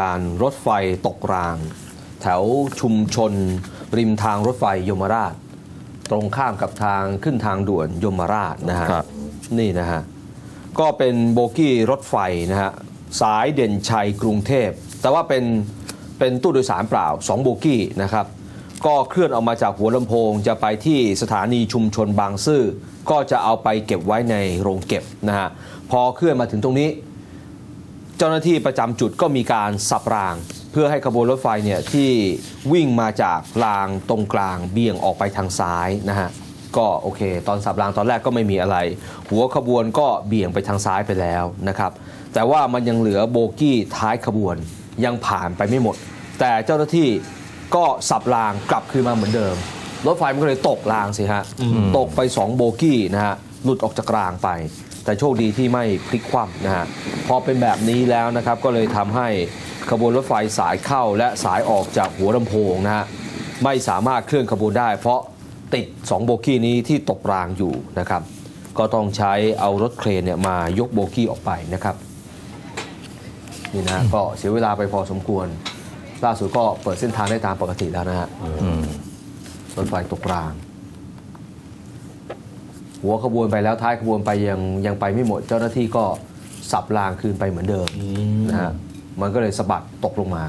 การรถไฟตกราง แถวชุมชน ริมทางรถไฟยมราช ตรงข้ามกับทางขึ้นทางด่วนยมราชนะฮะครับนี่นะฮะ ก็เป็นโบกี้รถไฟนะฮะ สายเด่นชัยกรุงเทพ แต่ว่าเป็นเป็นตู้โดยสารเปล่า 2 โบกี้นะครับ ก็เคลื่อนออกมาจากหัวลำโพง จะไปที่สถานีชุมชนบางซื่อก็จะเอาไปเก็บไว้ในโรงเก็บนะฮะ พอเคลื่อนมาถึงตรงนี้ เจ้าหน้าที่ประจำจุดก็มีการสับราง เพื่อให้ขบวนรถไฟเนี่ยที่วิ่งมาจากรางตรงกลางเบี่ยงออกไปทางซ้ายนะฮะก็โอเค ตอนสับรางตอนแรกก็ไม่มีอะไร หัวขบวนก็เบี่ยงไปทางซ้ายไปแล้วนะครับ แต่ว่ามันยังเหลือโบกี้ท้ายขบวนยังผ่านไปไม่หมด แต่เจ้าหน้าที่ก็สับรางกลับคืนมาเหมือนเดิม รถไฟมันก็เลยตกรางสิฮะตกไป 2 โบกี้นะฮะ หลุดออกจากรางไป แต่โชคดีที่ไม่พลิกคว่ำนะฮะพอเป็นแบบนี้แล้วนะครับก็เลยทำให้ขบวนรถไฟสายเข้าและสายออกจากหัวลำโพงนะฮะไม่สามารถเคลื่อนขบวนได้ เพราะติด 2 โบกี้นี้ที่ตกรางอยู่นะครับ ก็ต้องใช้เอารถเครนเนี่ยมายกโบกี้ออกไปนะครับนี่นะฮะก็เสียเวลาไปพอสมควร ล่าสุดก็เปิดเส้นทางได้ตามปกติแล้วนะฮะอืมรถไฟตกราง หัวขบวนไปแล้วท้ายขบวนไปยังยังไปไม่หมด เจ้าหน้าที่ก็สับรางคืนไปเหมือนเดิมนะฮะมันก็เลยสะบัดตกลงมา